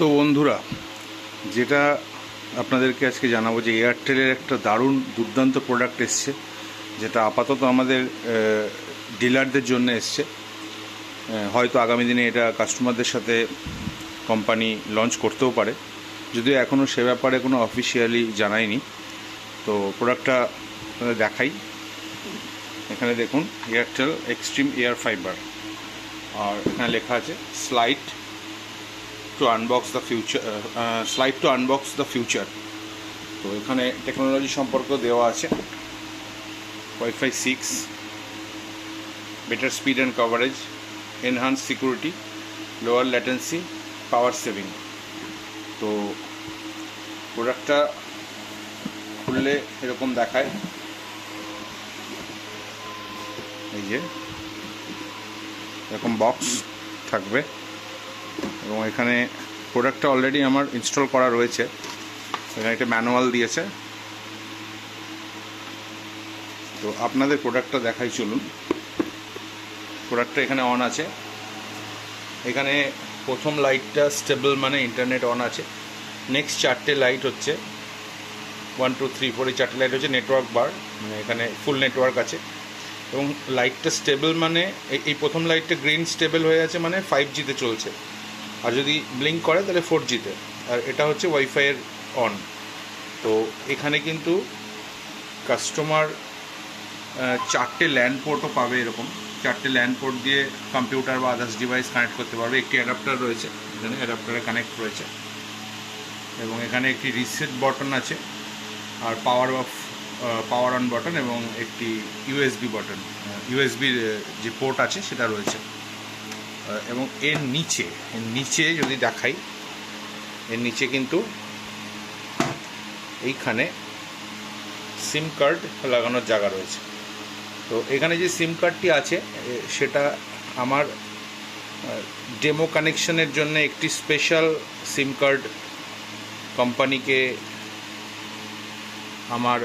তো বন্ধুরা, যেটা আপনাদেরকে আজকে জানাব যে এয়ারটেলের একটা দারুণ দুর্দান্ত প্রোডাক্ট এসছে, যেটা আপাতত আমাদের ডিলারদের জন্য এসছে। হয়তো আগামী দিনে এটা কাস্টমারদের সাথে কোম্পানি লঞ্চ করতেও পারে। যদিও এখনও সে ব্যাপারে কোনো অফিসিয়ালি জানায়নি তো প্রোডাক্টটা দেখাই। এখানে দেখুন এয়ারটেল এক্সট্রিম এয়ার ফাইবার আর এখানে লেখা আছে slide to unbox the future slide to unbox the future তো এখানে টেকনোলজি সম্পর্ক দেওয়া আছে। Wifi six better speed and coverage enhance security lower latency power saving তো প্রোডাক্টটা খুললে এরকম দেখায়। এই যে, এরকম বক্স থাকবে। এবং এখানে প্রোডাক্টটা অলরেডি আমার ইনস্টল করা রয়েছে। এখানে একটা ম্যানুয়াল দিয়েছে। তো আপনাদের প্রোডাক্টটা দেখাই, চলুন। প্রোডাক্টটা এখানে অন আছে। এখানে প্রথম লাইটটা স্টেবল মানে ইন্টারনেট অন আছে। নেক্সট চারটে লাইট হচ্ছে। ওয়ান টু থ্রি ফোর এই চারটে লাইট হচ্ছে নেটওয়ার্ক বার মানে এখানে ফুল নেটওয়ার্ক আছে। এবং লাইটটা স্টেবল মানে এই- প্রথম লাইটটা গ্রিন স্টেবল হয়ে আছে মানে ফাইভ জিতে চলছে। আর যদি ব্লিঙ্ক করে, তাহলে ফোর জিতে আর এটা হচ্ছে ওয়াইফাইয়ের অন তো এখানে কিন্তু কাস্টমার চারটে ল্যান্ড পোর্টও পাবে এরকম। চারটে ল্যান্ড পোর্ট দিয়ে কম্পিউটার বা আদার্স ডিভাইস কানেক্ট করতে পারবে। একটি অ্যাডাপ্টার রয়েছে এখানে অ্যাডাপ্টারে কানেক্ট রয়েছে। এবং এখানে একটি রিসেট বটন আছে, আর power off power on button এবং একটি ইউএসবি বাটন ইউএসবির যে পোর্ট আছে, সেটা রয়েছে। এবং এর নিচে এর নিচে যদি দেখাই, এর নিচে কিন্তু এইখানে সিম কার্ড লাগানোর জায়গা রয়েছে। তো এখানে যে সিম কার্ডটি আছে সেটা আমার ডেমো কানেকশনের জন্য একটি স্পেশাল সিম কার্ড কোম্পানিকে আমার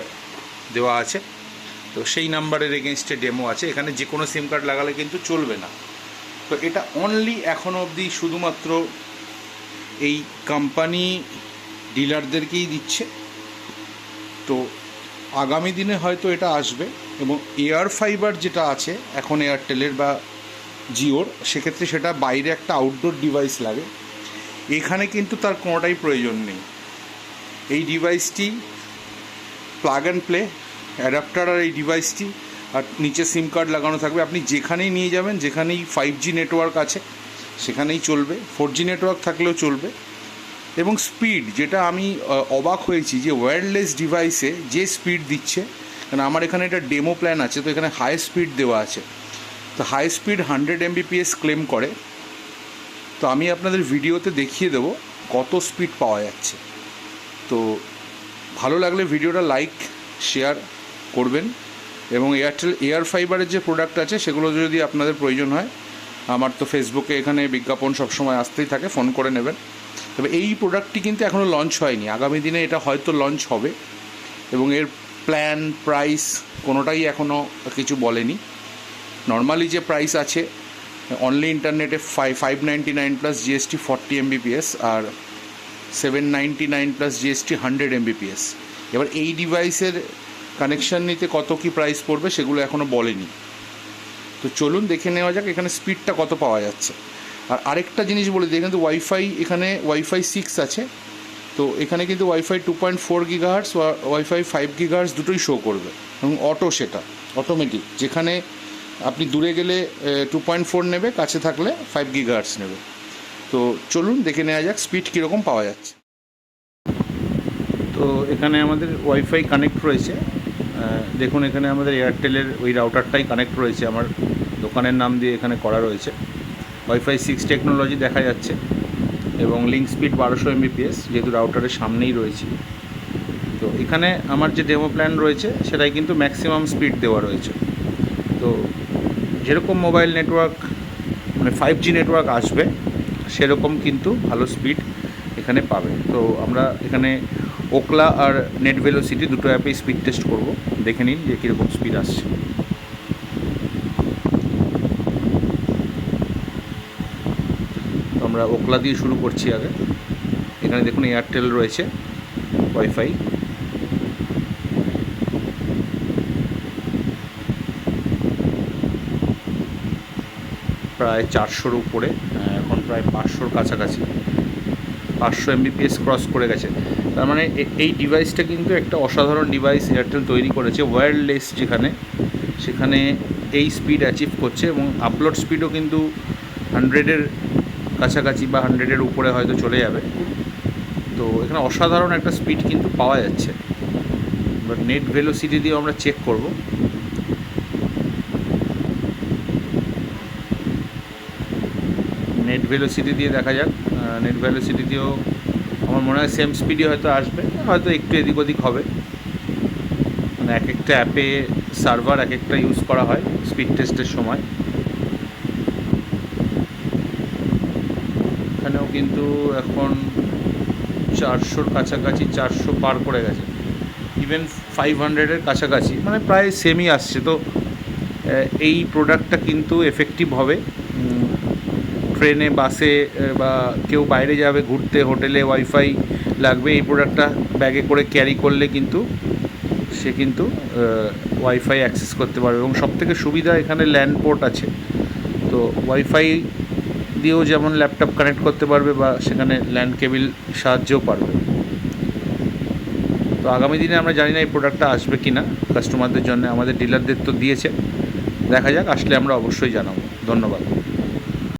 দেওয়া আছে। তো সেই নাম্বারের এগেনস্টে ডেমো আছে। এখানে যে কোনো সিম কার্ড লাগালে কিন্তু চলবে না। তো এটা অনলি এখনও অবধি শুধুমাত্র এই কোম্পানি ডিলারদেরকেই দিচ্ছে। তো আগামী দিনে হয়তো এটা আসবে এবং এয়ার ফাইবার যেটা আছে, এখন এয়ারটেলের বা জিওর সেক্ষেত্রে সেটা বাইরে একটা আউটডোর ডিভাইস লাগে। এখানে কিন্তু তার কোনোটাই প্রয়োজন নেই। এই ডিভাইসটি প্লাগ অ্যান্ড প্লে অ্যাডাপ্টার আর এই ডিভাইসটি আর নিচে সিম কার্ড লাগানো থাকবে। আপনি যেখানেই নিয়ে যাবেন, যেখানেই ফাইভ জি নেটওয়ার্ক আছে, সেখানেই চলবে। ফোর জি নেটওয়ার্ক থাকলেও চলবে। এবং স্পিড যেটা আমি অবাক হয়েছি যে ওয়্যারলেস ডিভাইসে যে স্পিড দিচ্ছে, কারণ আমার এখানে একটা ডেমো প্ল্যান আছে, তো এখানে হাই স্পিড দেওয়া আছে। তো high speed hundred Mbps claim করে। তো আমি আপনাদের ভিডিওতে দেখিয়ে দেবো কত স্পিড পাওয়া যাচ্ছে। তো ভালো লাগলে ভিডিওটা লাইক শেয়ার করবেন। এবং এয়ারটেল, এয়ার ফাইবারের যে প্রোডাক্ট আছে, সেগুলো যদি আপনাদের প্রয়োজন হয়, আমার তো ফেসবুকে এখানে বিজ্ঞাপন সবসময় আসতেই থাকে ফোন করে নেবেন। তবে এই প্রোডাক্টটি কিন্তু এখনও লঞ্চ হয়নি। আগামী দিনে এটা হয়তো লঞ্চ হবে। এবং এর প্ল্যান প্রাইস কোনোটাই এখনও কিছু বলেনি। নর্মালি যে প্রাইস আছে অনলি ইন্টারনেটে five five ninety nine plus GST forty Mbps আর seven ninety nine plus GST hundred Mbps এবার এই ডিভাইসের কানেকশান নিতে কত কি প্রাইস পড়বে সেগুলো এখনও বলেনি। তো চলুন দেখে নেওয়া যাক এখানে স্পিডটা কত পাওয়া যাচ্ছে। আর আরেকটা জিনিস বলে দিই, এখানে তো ওয়াইফাই এখানে ওয়াইফাই সিক্স আছে। তো এখানে কিন্তু wifi two point four gigahertz wifi five gigahertz দুটোই শো করবে। এবং অটো সেটা অটোমেটিক যেখানে আপনি দূরে গেলে টু পয়েন্ট ফোর নেবে, কাছে থাকলে ফাইভ গিগাহার্স নেবে। তো চলুন দেখে নেওয়া যাক স্পিড কীরকম পাওয়া যাচ্ছে। তো এখানে আমাদের ওয়াইফাই কানেক্ট রয়েছে। দেখুন এখানে আমাদের এয়ারটেলের ওই রাউটারটাই কানেক্ট রয়েছে, আমার দোকানের নাম দিয়ে এখানে করা রয়েছে। ওয়াইফাই সিক্স টেকনোলজি দেখা যাচ্ছে এবং লিঙ্ক স্পিড বারোশো এমবিপিএস যেহেতু রাউটারের সামনেই রয়েছে। তো এখানে আমার যে ডেমো প্ল্যান রয়েছে, সেটাই কিন্তু ম্যাক্সিমাম স্পিড দেওয়া রয়েছে। তো যেরকম মোবাইল নেটওয়ার্ক মানে ফাইভ জি নেটওয়ার্ক আসবে, সেরকম কিন্তু ভালো স্পিড এখানে পাবে। তো আমরা এখানে ওকলা আর নেট ভেলোসিটি দুটো অ্যাপেই স্পিড টেস্ট করব। দেখে নিন যে কীরকম স্পিড আসছে। আমরা ওকলা দিয়ে শুরু করছি আগে। এখানে দেখুন এয়ারটেল রয়েছে ওয়াইফাই প্রায় চারশোর উপরে এখন প্রায় পাঁচশোর কাছাকাছি। পাঁচশো এমবিপিএস ক্রস করে গেছে। তার মানে এই ডিভাইসটা কিন্তু একটা অসাধারণ ডিভাইস এয়ারটেল তৈরি করেছে ওয়্যারলেস যেখানে, সেখানে এই স্পিড অ্যাচিভ করছে এবং আপলোড স্পিডও কিন্তু হান্ড্রেডের কাছাকাছি বা হান্ড্রেডের উপরে হয়তো চলে যাবে। তো এখানে অসাধারণ একটা স্পিড কিন্তু পাওয়া যাচ্ছে। এবার নেট ভেলোসিটি দিয়েও আমরা চেক করব। নেট ভেলোসিটি দিয়ে দেখা যাক। নেট ভেলোসিটি দিয়েও আমার মনে হয় সেম স্পিডই হয়তো আসবে, হয়তো একটু এদিক ওদিক হবে। মানে এক একটা অ্যাপে সার্ভার এক একটা ইউজ করা হয় স্পিড টেস্টের সময়। এখানেও কিন্তু এখন চারশোর কাছাকাছি, চারশো পার করে গেছে। ইভেন ফাইভ হান্ড্রেডের কাছাকাছি মানে প্রায় সেমই আসছে। তো এই প্রোডাক্টটা কিন্তু এফেক্টিভ হবে। ট্রেনে, বাসে বা কেউ বাইরে যাবে, ঘুরতে, হোটেলে ওয়াইফাই লাগবে, এই প্রোডাক্টটা ব্যাগে করে ক্যারি করলে কিন্তু সে কিন্তু ওয়াইফাই অ্যাক্সেস করতে পারবে। এবং সবথেকে সুবিধা এখানে ল্যান্ড পোর্ট আছে। তো ওয়াইফাই দিয়েও যেমন ল্যাপটপ কানেক্ট করতে পারবে বা সেখানে ল্যান্ড কেবিল সাহায্যও পারবে। তো আগামী দিনে আমরা জানি না এই প্রোডাক্টটা আসবে কি না কাস্টমারদের জন্য, আমাদের ডিলারদের তো দিয়েছে। দেখা যাক, আসলে আমরা অবশ্যই জানাব। ধন্যবাদ।